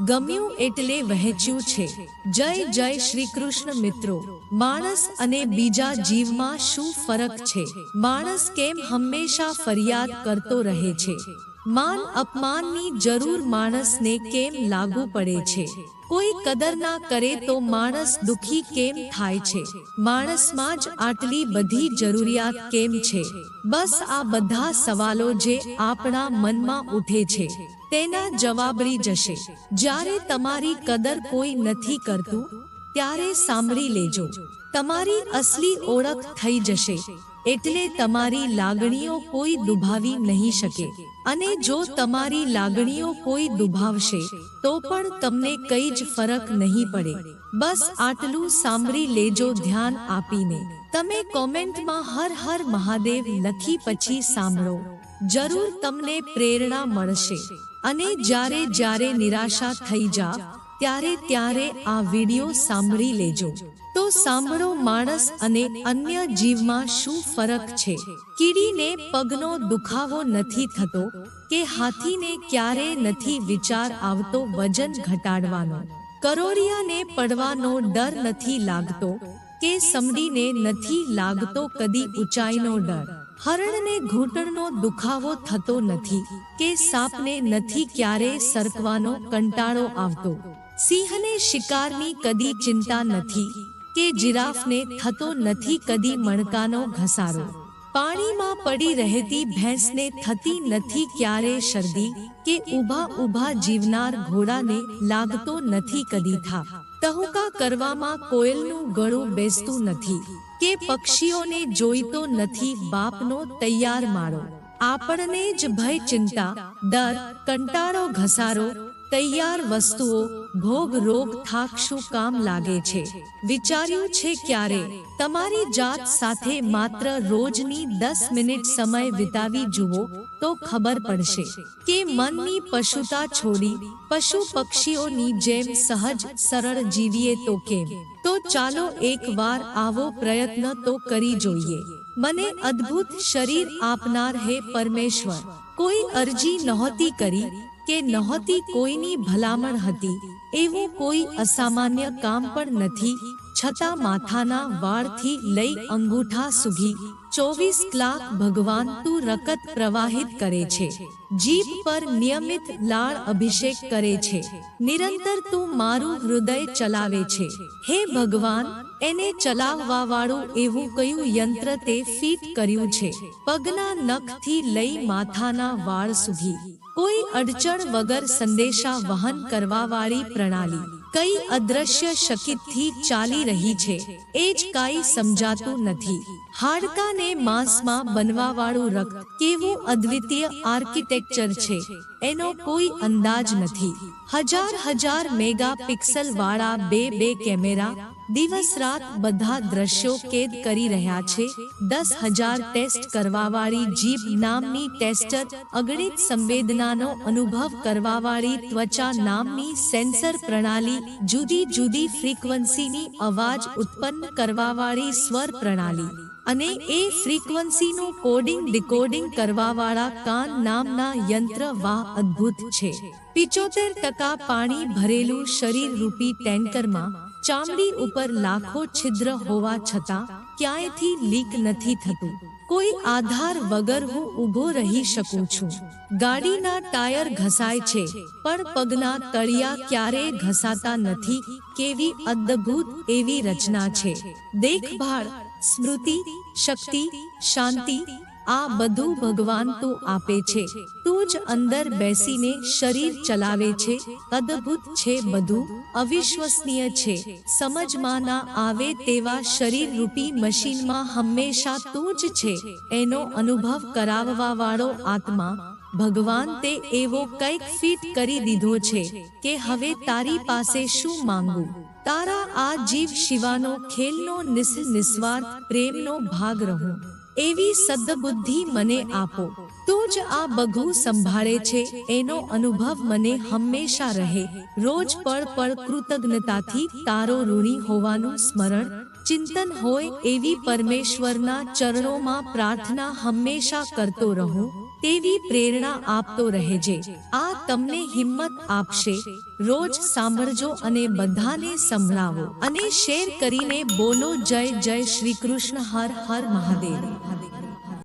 ગમ્યું એટલે વહેંચ્યું છે. જય જય શ્રી કૃષ્ણ મિત્રો. માણસ અને બીજા જીવમાં શું ફરક છે? માણસ કેમ હંમેશા ફરિયાદ કરતો રહે છે? માન અપમાનની જરૂર માણસને કેમ લાગુ પડે છે? કોઈ કદર ના કરે તો માણસ દુખી કેમ થાય છે? માણસમાં જ આટલી બધી જરૂરિયાત કેમ છે? બસ આ બધા સવાલો જે આપણા મનમાં ઉઠે છે, તેના જવાબરી જશે. જ્યારે તમારી કદર કોઈ નથી કરતું, ત્યારે સાંભળી લેજો. તમારી અસલી ઓળખ થઈ જશે. એટલે તમારી લાગણીઓ કોઈ દુભાવી નહીં શકે. અને જો તમારી લાગણીઓ કોઈ દુભાવશે, તો પણ તમને કઈ જ ફરક નહીં પડે. બસ આટલું સાંભળી લેજો ધ્યાન આપીને. તમે કોમેન્ટમાં હર હર મહાદેવ લખી પછી સાંભળો. જરૂર તમને પ્રેરણા મળશે. અને જ્યારે જ્યારે નિરાશા થઈ જા, ત્યારે ત્યારે આ વિડિયો સાંભળી લેજો. તો સાંભળો માણસ અને અન્ય જીવમાં શું ફરક છે? કીડીને પગનો દુખાવો નથી થતો કે હાથીને ક્યારે નથી વિચાર આવતો વજન ઘટાડવાનો? કરોરિયાને પડવાનો ડર નથી લાગતો કે સમડીને નથી લાગતો કદી ઊંચાઈનો ડર? હરણને ઘૂંટણનો દુખાવો થતો નથી કે સાપને નથી ક્યારે સરકવાનો કંટાળો આવતો? સિંહને શિકારની કદી ચિંતા નથી કે જીરાફને થતો નથી કદી મણકાનો ઘસારો. પાણીમાં પડી રહેતી ભેંસને થતી નથી ક્યારે શરદી કે ઊભા ઊભા જીવનાર ઘોડાને લાગતો નથી કદી થાક. તહુકા કરવામાં કોયલનું ગળું બેસતું નથી કે પક્ષીઓને જોઈતો નથી બાપનો તૈયાર માળો. આપણને જ ભય, ચિંતા, ડર, કંટાળો, ઘસારો, તૈયાર વસ્તુઓ ભોગ રોગ થાક શું કામ લાગે છે? વિચાર્યું છે ક્યારે? તમારી જાત સાથે માત્ર રોજની દસ મિનિટ સમય વિતાવી જુઓ તો ખબર પડશે કે મનની પશુતા છોડી પશુ પક્ષીઓની જેમ સહજ સરળ જીવીએ તો કેમ? તો ચાલો એકવાર આવો પ્રયત્ન તો કરી જોઈએ. મને અદ્ભુત શરીર આપનાર હે પરમેશ્વર. કોઈ અરજી નહોતી કરી કે નહોતી કોઈની ભલામણ હતી એવું કોઈ અસામાન્ય કામ પણ નથી છતાં માથાના વાળથી લઈ અંગૂઠા સુધી ચોવીસ કલાક ભગવાન તું રકત પ્રવાહિત કરે છે. જીભ પર નિયમિત લાળ અભિષેક કરે છે. નિરંતર તું મારું હૃદય ચલાવે છે. હે ભગવાન, એને ચલાવવા વાળું એવું કયું યંત્ર તે ફીટ કર્યું છે. પગના નખથી લઈ માથાના વાળ સુધી. કોઈ અડચણ વગર સંદેશા વહન કરવા વાળી પ્રણાલી. કઈ અદ્રશ્ય શકિતથી ચાલી રહી છે, એ જ કાંઈ સમજાતું નથી. હાડકાને માંસમાં બનવાવાળું રક્ત કેવું અદ્વિતીય આર્કિટેક્ચર છે. એનો કોઈ અંદાજ નથી. હજાર હજાર મેગા પિક્સલ વાળા બે બે કેમેરા દિવસ રાત બધા દ્રશ્યો કેદ કરી રહ્યા છે. દસ હજાર ટેસ્ટ કરવાવાળી જીભ નામની ટેસ્ટર અગણિત સંવેદનાનો અનુભવ કરવાવાળી ત્વચા નામની સેન્સર પ્રણાલી જુદી જુદી ફ્રીક્વન્સીની અવાજ ઉત્પન્ન કરવાવાળી સ્વર પ્રણાલી. અને એ ફ્રીક્વન્સીનું કોડિંગ ડીકોડિંગ કરવાવાળા કાન નામના યંત્ર વાહ અદ્ભુત છે. પિચોતેર ટકા પાણી ભરેલું શરીર રૂપી ટેન્કરમાં ચામડી ઉપર લાખો છિદ્ર હોવા છતાં ક્યાંયથી લીક નથી થતું. કોઈ આધાર વગર હું ઊભો રહી શકું છું. ગાડીના ટાયર ઘસાય છે પણ પગના તળિયા ક્યારેય ઘસાતા નથી કેવી અદ્ભુત એવી રચના છે. દેખભાળ સ્મૃતિ, શક્તિ, શાંતિ, આ બધું ભગવાન તો આપે છે. તું જ અંદર બેસીને શરીર ચલાવે છે. અદ્ભુત છે બધું. અવિશ્વસનીય છે. સમજમાં ના આવે તેવા શરીર રૂપી મશીનમાં હંમેશા તું જ છે. એનો અનુભવ કરાવવા વાળો આત્મા, ભગવાન તે એવો કંઈક ફિટ કરી દીધો છે કે હવે તારી પાસે શું માંગવું? તારા આ જીવ શિવાનો ખેલનો નિસ નિસ્વાર્થ પ્રેમનો ભાગ રહો. એવી સદબુદ્ધિ મને આપો. તો જ આ બધું સંભાળે છે. એનો અનુભવ મને હંમેશા રહે. રોજ પળ પળ કૃતજ્ઞતાથી તારો ઋણી હોવાનું સ્મરણ. ચિંતન હોય એવી પરમેશ્વરના ચરણોમાં પ્રાર્થના હંમેશા કરતો રહું. તેવી પ્રેરણા આપતો રહેજે. આ તમને હિંમત આપશે. રોજ સાંભળજો અને બધાને સંભળાવો. અને શેર કરીને બોલો જય જય શ્રી કૃષ્ણ, હર હર મહાદેવ.